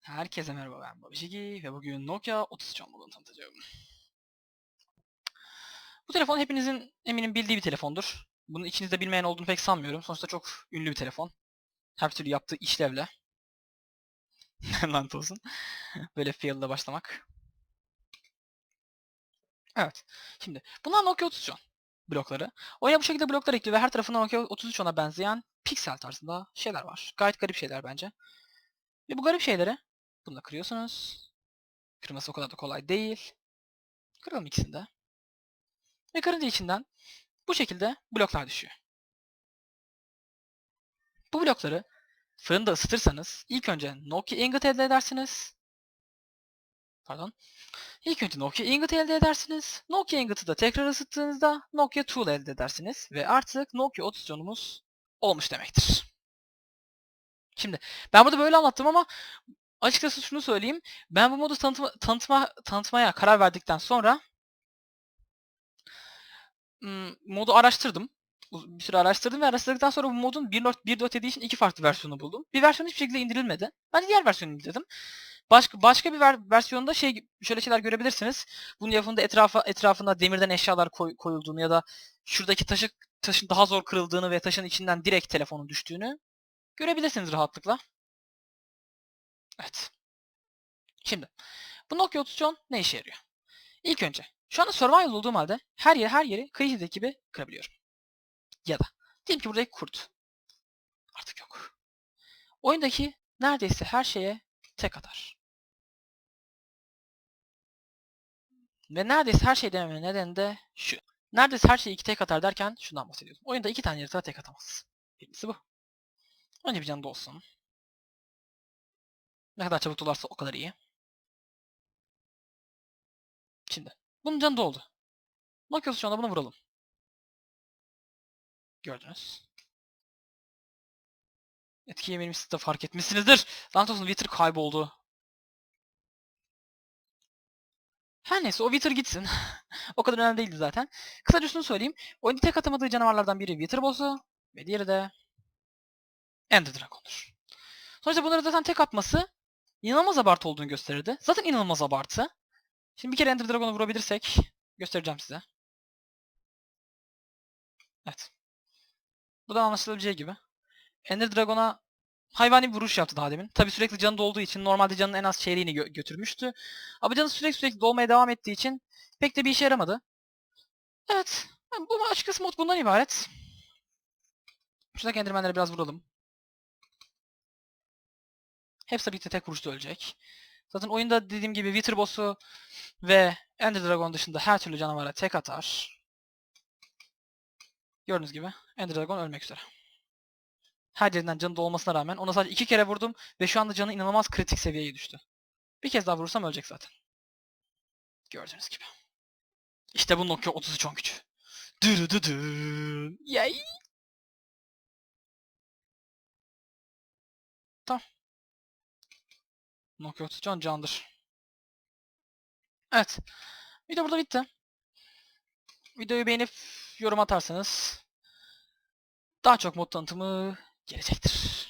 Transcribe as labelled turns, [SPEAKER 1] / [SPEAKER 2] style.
[SPEAKER 1] Herkese merhaba ben Babişigi ve bugün Nokia 3310 modelini tanıtacağım. Bu telefon hepinizin eminim bildiği bir telefondur. Bunun içinizde bilmeyen olduğunu pek sanmıyorum. Sonuçta çok ünlü bir telefon. Her türlü yaptığı işlevle. Lanet olsun. Böyle field'la başlamak. Evet. Şimdi bunlar Nokia 3310 blokları. Oyuna bu şekilde bloklar ekliyor ve her tarafında Nokia 3310'a benzeyen piksel tarzında şeyler var. Gayet garip şeyler bence. Ve bu garip şeyleri bunu da kırıyorsunuz. Kırması o kadar da kolay değil. Kıralım ikisini de. Ve kırınca içinden bu şekilde bloklar düşüyor. Bu blokları fırında ısıtırsanız ilk önce Nokia ingot elde edersiniz. Pardon. İlk önce Nokia ingot elde edersiniz. Nokia ingot'u da tekrar ısıttığınızda Nokia Tool elde edersiniz. Ve artık Nokia 3310'umuz olmuş demektir. Şimdi ben burada böyle anlattım ama açıkçası şunu söyleyeyim. Ben bu modu tanıtma, tanıtma, tanıtmaya karar verdikten sonra modu araştırdım. Bir süre araştırdım ve araştırdıktan sonra bu modun 1.1 Edition iki farklı versiyonu buldum. Bir versiyon hiçbir şekilde indirilmedi. Ben de diğer versiyonu indirdim. Başka başka bir ver- versiyonda şey şöyle şeyler görebilirsiniz. Bunun yapımında etrafa etrafına demirden eşyalar koy- koyulduğunu ya da şuradaki taşı taşın daha zor kırıldığını ve taşın içinden direkt telefonun düştüğünü görebilirsiniz rahatlıkla. Evet. Şimdi bu Nokia 3310 ne işe yarıyor? İlk önce şu anda survival olduğum halde her yeri her yeri Crazy'deki gibi kırabiliyorum. Ya da diyelim ki buradaki kurt. Artık yok. Oyundaki neredeyse her şeye tek atar. Ve neredeyse her şey dememin nedeni de şu. Neredeyse her şeyi iki tek atar derken şundan bahsediyorum. Oyunda iki tane yaratığa tek atamaz. Birincisi bu. Önce bir canı olsun. Ne kadar çabuk dolarsa o kadar iyi. Şimdi. Bunun canı doldu. Nokia şu anda bunu vuralım. Gördünüz. Etki yemeğimi siz de fark etmişsinizdir. Lanet olsun Wither kayboldu. Her neyse o Wither gitsin. o kadar önemli değildi zaten. Kısaca şunu söyleyeyim. Oyunda tek atamadığı canavarlardan biri Wither boss'u ve diğeri de Ender Dragon'dur. Sonuçta bunları zaten tek atması inanılmaz abartı olduğunu gösterirdi. Zaten inanılmaz abartı. Şimdi bir kere Ender Dragon'u vurabilirsek göstereceğim size. Evet. Bu da anlaşılabileceği gibi. Ender Dragon'a hayvani bir vuruş yaptı daha demin. Tabi sürekli canı dolduğu için normalde canının en az çeyreğini gö- götürmüştü. Ama canı sürekli sürekli dolmaya devam ettiği için pek de bir işe yaramadı. Evet. Bu açıkçası mod bundan ibaret. Şuradaki Enderman'lere biraz vuralım. Hepsi birlikte tek vuruşta ölecek. Zaten oyunda dediğim gibi Wither boss'u ve Ender Dragon dışında her türlü canavara tek atar. Gördüğünüz gibi Ender Dragon ölmek üzere. Her yerinden canı dolmasına rağmen ona sadece iki kere vurdum ve şu anda canı inanılmaz kritik seviyeye düştü. Bir kez daha vurursam ölecek zaten. Gördüğünüz gibi. İşte bu Nokia 3310 gücü. Dırıdıdı. Yay. Tamam. Nokia 3310 candır. Evet. Video burada bitti. Videoyu beğenip yorum atarsanız daha çok mod tanıtımı gelecektir.